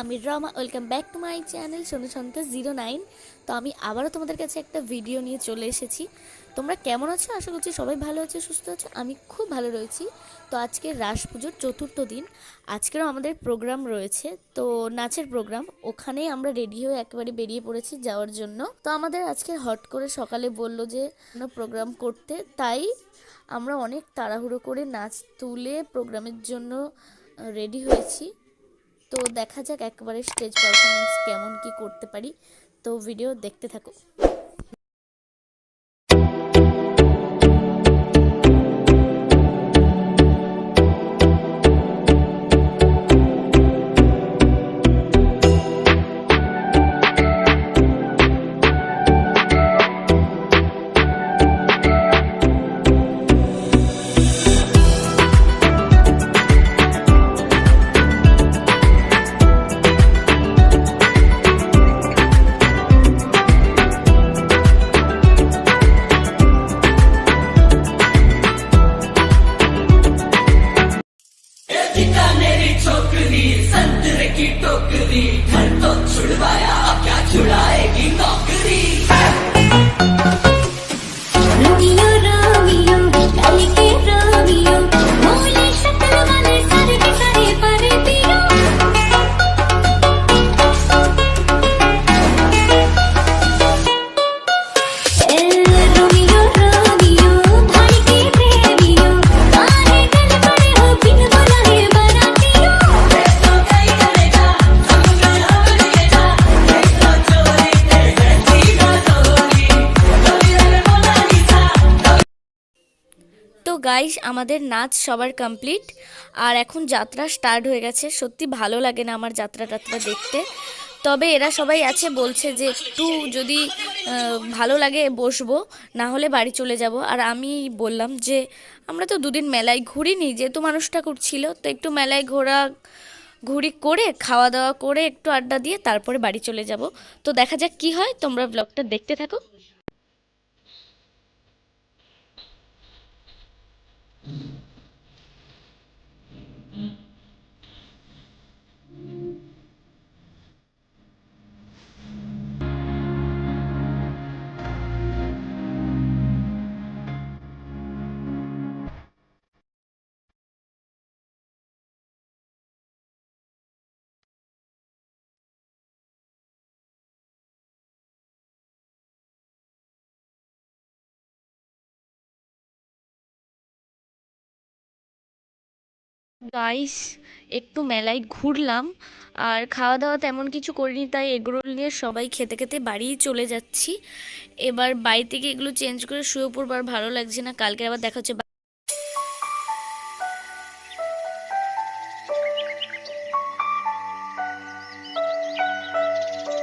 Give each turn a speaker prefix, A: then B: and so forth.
A: আমি Rama, welcome back to my channel Sonu Santas zero nine. তো আমি আবারও তোমাদের কাছে একটা ভিডিও নিয়ে চলে এসেছি। তোমরা কেমন আছো? আশা করছি সবাই ভালো আছে, সুস্থ আছো। আমি খুব ভালো রয়েছি। তো আজকে রাস পুজোর চতুর্থ দিন। আজকেরও আমাদের প্রোগ্রাম রয়েছে। তো নাচের প্রোগ্রাম। ওখানেই আমরা রেডি হয়ে একেবারে বেরিয়ে পড়েছি যাওয়ার জন্য। তো আমাদের আজকে হট করে সকালে বলল যে, কোনো প্রোগ্রাম করতে। তাই আমরা অনেক তাড়াহুড়ো করে নাচ তুলে প্রোগ্রামের জন্য রেডি হয়েছি। তো দেখা যাক একবারে স্টেজ পারফরমেন্স কেমন কি করতে পারি। তো ভিডিও দেখতে থাকো। 거야. গাইস আমাদের নাচ সবার কমপ্লিট আর এখন যাত্রা স্টার্ট হয়ে গেছে। সত্যি ভালো লাগে না আমার যাত্রা টাত্রা দেখতে। তবে এরা সবাই আছে, বলছে যে একটু যদি ভালো লাগে বসবো, না হলে বাড়ি চলে যাব। আর আমি বললাম যে, আমরা তো দুদিন মেলায় ঘুরিনি, যেহেতু মানুষটা করছিল তো একটু মেলায় ঘোরা, ঘুরি করে, খাওয়া দাওয়া করে একটু আড্ডা দিয়ে তারপরে বাড়ি চলে যাব। তো দেখা যাক কি হয়, তোমরা ব্লগটা দেখতে থাকো। Mm-hmm. গাইস একটু মেলায় ঘুরলাম আর খাওয়া দাওয়া তেমন কিছু করিনি, তাই এগরোল নিয়ে সবাই খেতে খেতে বাড়িই চলে যাচ্ছি। এবার বাড়ি থেকে এগুলো চেঞ্জ করে শুয়ে পড়বার ভালো লাগছে না, কালকে আবার দেখা হচ্ছে